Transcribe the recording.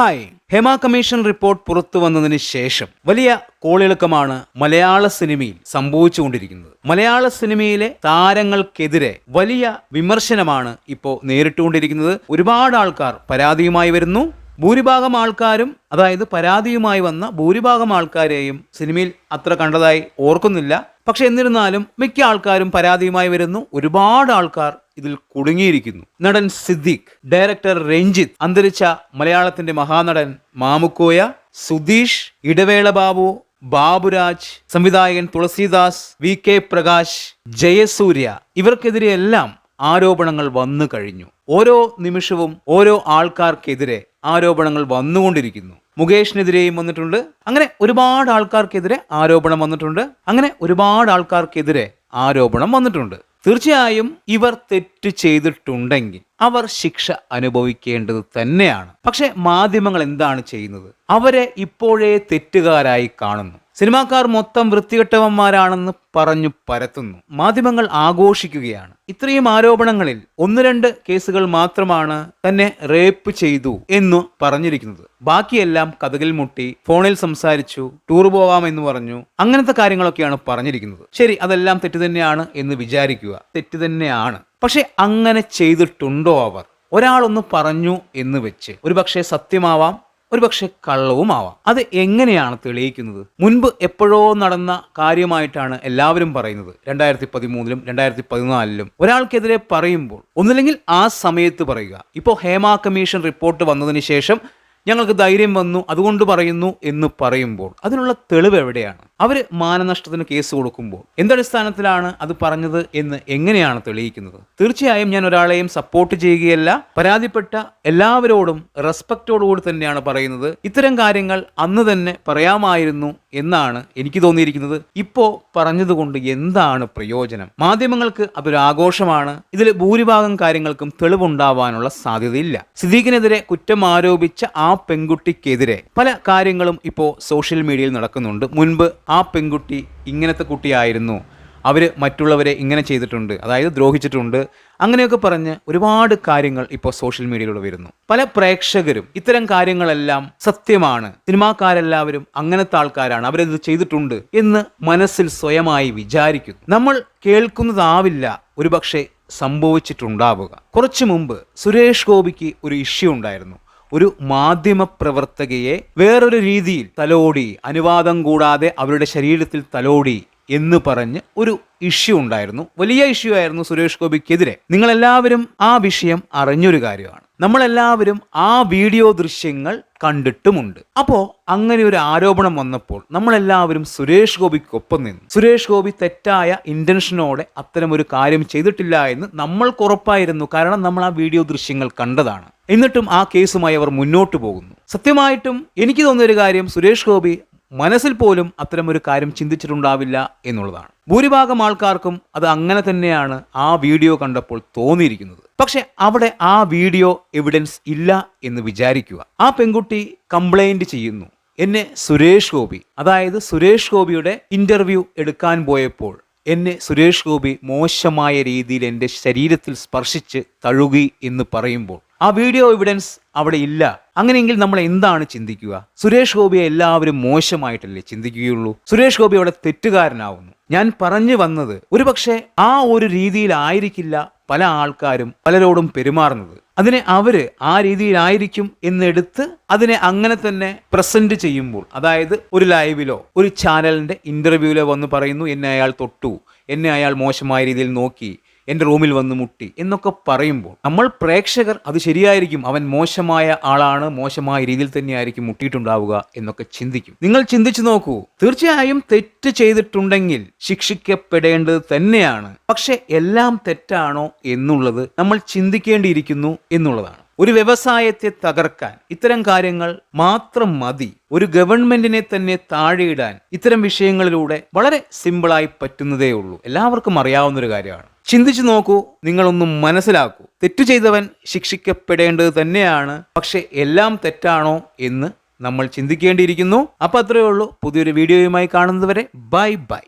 Hi. Hema commission report പുറത്തു വന്നതിന് ശേഷം വലിയ കോളിളക്കമാണ് മലയാള സിനിമയിൽ സംഭവിച്ചുകൊണ്ടിരിക്കുന്നത്. മലയാള സിനിമയിലെ താരങ്ങൾക്കെതിരെ വലിയ വിമർശനമാണ് ഇപ്പോൾ നേരിട്ടുകൊണ്ടിരിക്കുന്നത്. ഒരുപാട് ആൾക്കാർ പരാതിയുമായി വരുന്നു. ഭൂരിഭാഗം ആൾക്കാരും അതായത് പരാതിയുമായി വന്ന ഭൂരിഭാഗം ആൾക്കാരെയും സിനിമയിൽ അത്ര കണ്ടതായി ഓർക്കുന്നില്ല. പക്ഷെ എന്നിരുന്നാലും മിക്ക ആൾക്കാരും പരാതിയുമായി വരുന്നു. ഒരുപാട് ആൾക്കാർ ഇതിൽ കുടുങ്ങിയിരിക്കുന്നു. നടൻ സിദ്ദിഖ് ഡയറക്ടർ രഞ്ജിത്ത് അന്തരിച്ച മലയാളത്തിന്റെ മഹാനടൻ മാമുക്കോയ സുധീഷ് ഇടവേള ബാബു ബാബുരാജ് സംവിധായകൻ തുളസീദാസ് വി കെ പ്രകാശ് ജയസൂര്യ. ഇവർക്കെതിരെയെല്ലാം ആരോപണങ്ങൾ വന്നു കഴിഞ്ഞു. ഓരോ നിമിഷവും ഓരോ ആൾക്കാർക്കെതിരെ ആരോപണങ്ങൾ വന്നുകൊണ്ടിരിക്കുന്നു. മുകേഷിനെതിരെയും വന്നിട്ടുണ്ട്. അങ്ങനെ ഒരുപാട് ആൾക്കാർക്കെതിരെ ആരോപണം വന്നിട്ടുണ്ട്. അങ്ങനെ ഒരുപാട് ആൾക്കാർക്കെതിരെ ആരോപണം വന്നിട്ടുണ്ട്. തീർച്ചയായും ഇവർ തെറ്റ് ചെയ്തിട്ടുണ്ടെങ്കിൽ അവർ ശിക്ഷ അനുഭവിക്കേണ്ടത് തന്നെയാണ്. പക്ഷെ മാധ്യമങ്ങൾ എന്താണ് ചെയ്യുന്നത്? അവരെ ഇപ്പോഴേ തെറ്റുകാരായി കാണുന്നു. സിനിമാക്കാർ മൊത്തം വൃത്തികെട്ടവന്മാരാണെന്ന് പറഞ്ഞു പരത്തുന്നു. മാധ്യമങ്ങൾ ആഘോഷിക്കുകയാണ്. ഇത്രയും ആരോപണങ്ങളിൽ ഒന്ന് രണ്ട് കേസുകൾ മാത്രമാണ് തന്നെ റേപ്പ് ചെയ്തു എന്നു പറഞ്ഞിരിക്കുന്നത്. ബാക്കിയെല്ലാം കഥകിൽ മുട്ടി ഫോണിൽ സംസാരിച്ചു ടൂർ പോവാം എന്ന് പറഞ്ഞു. അങ്ങനത്തെ കാര്യങ്ങളൊക്കെയാണ് പറഞ്ഞിരിക്കുന്നത്. ശരി അതെല്ലാം തെറ്റ് തന്നെയാണ് എന്ന് വിചാരിക്കുക. തെറ്റ് തന്നെയാണ്. പക്ഷെ അങ്ങനെ ചെയ്തിട്ടുണ്ടോ അവർ? ഒരാളൊന്ന് പറഞ്ഞു എന്ന് വെച്ച്. ഒരുപക്ഷെ സത്യമാവാം ഒരുപക്ഷെ കള്ളവുമാവാം. അത് എങ്ങനെയാണ് തെളിയിക്കുന്നത്? മുൻപ് എപ്പോഴോ നടന്ന കാര്യമായിട്ടാണ് എല്ലാവരും പറയുന്നത്. രണ്ടായിരത്തി പതിമൂന്നിലും രണ്ടായിരത്തി പതിനാലിലും ഒരാൾക്കെതിരെ പറയുമ്പോൾ ഒന്നില്ലെങ്കിൽ ആ സമയത്ത് പറയുക. ഇപ്പോൾ ഹേമ കമ്മീഷൻ റിപ്പോർട്ട് വന്നതിന് ശേഷം ഞങ്ങൾക്ക് ധൈര്യം വന്നു അതുകൊണ്ട് പറയുന്നു എന്ന് പറയുമ്പോൾ അതിനുള്ള തെളിവ് എവിടെയാണ്? അവർ മാനനഷ്ടത്തിന് കേസ് കൊടുക്കുമ്പോൾ എന്തടിസ്ഥാനത്തിലാണ് അത് പറഞ്ഞത് എന്ന് എങ്ങനെയാണ് തെളിയിക്കുന്നത്? തീർച്ചയായും ഞാൻ ഒരാളെയും സപ്പോർട്ട് ചെയ്യുകയല്ല പരാതിപ്പെട്ട എല്ലാവരോടും റെസ്പെക്റ്റോടുകൂടി തന്നെയാണ് പറയുന്നത്. ഇത്തരം കാര്യങ്ങൾ അന്ന് തന്നെ പറയാമായിരുന്നു എന്നാണ് എനിക്ക് തോന്നിയിരിക്കുന്നത്. ഇപ്പോൾ പറഞ്ഞതുകൊണ്ട് എന്താണ് പ്രയോജനം? മാധ്യമങ്ങൾക്ക് അതൊരു ആഘോഷമാണ്. ഇതിൽ ഭൂരിഭാഗം കാര്യങ്ങൾക്കും തെളിവുണ്ടാവാനുള്ള സാധ്യതയില്ല. സിദ്ദീഖിനെതിരെ കുറ്റം ആരോപിച്ച ആ പെൺകുട്ടിക്കെതിരെ പല കാര്യങ്ങളും ഇപ്പോൾ സോഷ്യൽ മീഡിയയിൽ നടക്കുന്നുണ്ട്. മുൻപ് ആ പെൺകുട്ടി ഇങ്ങനത്തെ കുട്ടിയായിരുന്നു. അവർ മറ്റുള്ളവരെ ഇങ്ങനെ ചെയ്തിട്ടുണ്ട് അതായത് ദ്രോഹിച്ചിട്ടുണ്ട്. അങ്ങനെയൊക്കെ പറഞ്ഞ് ഒരുപാട് കാര്യങ്ങൾ ഇപ്പോൾ സോഷ്യൽ മീഡിയയിലൂടെ വരുന്നു. പല പ്രേക്ഷകരും ഇത്തരം കാര്യങ്ങളെല്ലാം സത്യമാണ്. സിനിമാക്കാരെല്ലാവരും അങ്ങനത്തെ ആൾക്കാരാണ് അവരത് ചെയ്തിട്ടുണ്ട് എന്ന് മനസ്സിൽ സ്വയമായി വിചാരിക്കുന്നു. നമ്മൾ കേൾക്കുന്നതാവില്ല ഒരുപക്ഷെ സംഭവിച്ചിട്ടുണ്ടാവുക. കുറച്ചു മുമ്പ് സുരേഷ് ഗോപിക്ക് ഒരു ഇഷ്യൂ ഉണ്ടായിരുന്നു. ഒരു മാധ്യമ പ്രവർത്തകയെ വേറൊരു രീതിയിൽ തലോടി അനുവാദം കൂടാതെ അവരുടെ ശരീരത്തിൽ തലോടി എന്ന് പറഞ്ഞ് ഒരു ഇഷ്യൂ ഉണ്ടായിരുന്നു. വലിയ ഇഷ്യൂ ആയിരുന്നു സുരേഷ് ഗോപിക്കെതിരെ. നിങ്ങളെല്ലാവരും ആ വിഷയം അറിഞ്ഞൊരു കാര്യമാണ്. നമ്മളെല്ലാവരും ആ വീഡിയോ ദൃശ്യങ്ങൾ കണ്ടിട്ടുമുണ്ട്. അപ്പോ അങ്ങനെ ഒരു ആരോപണം വന്നപ്പോൾ നമ്മളെല്ലാവരും സുരേഷ് ഗോപിക്കൊപ്പം നിന്നു. സുരേഷ് ഗോപി തെറ്റായ ഇന്റൻഷനോടെ അത്തരം ഒരു കാര്യം ചെയ്തിട്ടില്ല എന്ന് നമ്മൾക്ക് ഉറപ്പായിരുന്നു. കാരണം നമ്മൾ ആ വീഡിയോ ദൃശ്യങ്ങൾ കണ്ടതാണ്. എന്നിട്ടും ആ കേസുമായി അവർ മുന്നോട്ട് പോകുന്നു. സത്യമായിട്ടും എനിക്ക് തോന്നിയ ഒരു കാര്യം സുരേഷ് ഗോപി മനസ്സിൽ പോലും അത്തരമൊരു കാര്യം ചിന്തിച്ചിട്ടുണ്ടാവില്ല എന്നുള്ളതാണ്. ഭൂരിഭാഗം ആൾക്കാർക്കും അത് അങ്ങനെ തന്നെയാണ് ആ വീഡിയോ കണ്ടപ്പോൾ തോന്നിയിരിക്കുന്നത്. പക്ഷെ അവിടെ ആ വീഡിയോ എവിഡൻസ് ഇല്ല എന്ന് വിചാരിക്കുക. ആ പെൺകുട്ടി കംപ്ലൈന്റ് ചെയ്യുന്നു. എന്നെ സുരേഷ് ഗോപി അതായത് സുരേഷ് ഗോപിയുടെ ഇന്റർവ്യൂ എടുക്കാൻ പോയപ്പോൾ എന്നെ സുരേഷ് ഗോപി മോശമായ രീതിയിൽ എന്റെ ശരീരത്തിൽ സ്പർശിച്ച് തഴുകി എന്ന് പറയുമ്പോൾ ആ വീഡിയോ എവിഡൻസ് അവിടെ ഇല്ല. അങ്ങനെയെങ്കിൽ നമ്മൾ എന്താണ് ചിന്തിക്കുക? സുരേഷ് ഗോപിയെ എല്ലാവരും മോശമായിട്ടല്ലേ ചിന്തിക്കുകയുള്ളൂ? സുരേഷ് ഗോപി അവിടെ തെറ്റുകാരനാവുന്നു. ഞാൻ പറഞ്ഞു വന്നത് ഒരുപക്ഷെ ആ ഒരു രീതിയിലായിരിക്കില്ല പല ആൾക്കാരും പലരോടും പെരുമാറുന്നത്. അതിനെ അവർ ആ രീതിയിലായിരിക്കും എന്നെടുത്ത് അതിനെ അങ്ങനെ തന്നെ പ്രസന്റ് ചെയ്യുമ്പോൾ അതായത് ഒരു ലൈവിലോ ഒരു ചാനലിന്റെ ഇന്റർവ്യൂവിലോ വന്ന് പറയുന്നു എന്നെ അയാൾ തൊട്ടു എന്നെ അയാൾ മോശമായ രീതിയിൽ നോക്കി എന്റെ റൂമിൽ വന്ന് മുട്ടി എന്നൊക്കെ പറയുമ്പോൾ നമ്മൾ പ്രേക്ഷകർ അത് ശരിയായിരിക്കും. അവൻ മോശമായ ആളാണ് മോശമായ രീതിയിൽ തന്നെയായിരിക്കും മുട്ടിയിട്ടുണ്ടാവുക എന്നൊക്കെ ചിന്തിക്കും. നിങ്ങൾ ചിന്തിച്ചു നോക്കൂ തീർച്ചയായും തെറ്റ് ചെയ്തിട്ടുണ്ടെങ്കിൽ ശിക്ഷിക്കപ്പെടേണ്ടത് തന്നെയാണ്. പക്ഷെ എല്ലാം തെറ്റാണോ എന്നുള്ളത് നമ്മൾ ചിന്തിക്കേണ്ടിയിരിക്കുന്നു എന്നുള്ളതാണ്. ഒരു വ്യവസായത്തെ തകർക്കാൻ ഇത്തരം കാര്യങ്ങൾ മാത്രം മതി. ഒരു ഗവൺമെന്റിനെ തന്നെ താഴെയിടാൻ ഇത്തരം വിഷയങ്ങളിലൂടെ വളരെ സിമ്പിളായി പറ്റുന്നതേ ഉള്ളൂ. എല്ലാവർക്കും അറിയാവുന്ന ഒരു കാര്യമാണ്. ചിന്തിച്ചു നോക്കൂ നിങ്ങളൊന്നും മനസ്സിലാക്കൂ. തെറ്റു ചെയ്തവൻ ശിക്ഷിക്കപ്പെടേണ്ടത് തന്നെയാണ്. പക്ഷെ എല്ലാം തെറ്റാണോ എന്ന് നമ്മൾ ചിന്തിക്കേണ്ടിയിരിക്കുന്നു. അപ്പൊ അത്രയേ ഉള്ളൂ. പുതിയൊരു വീഡിയോയുമായി കാണുന്നതുവരെ ബൈ ബൈ.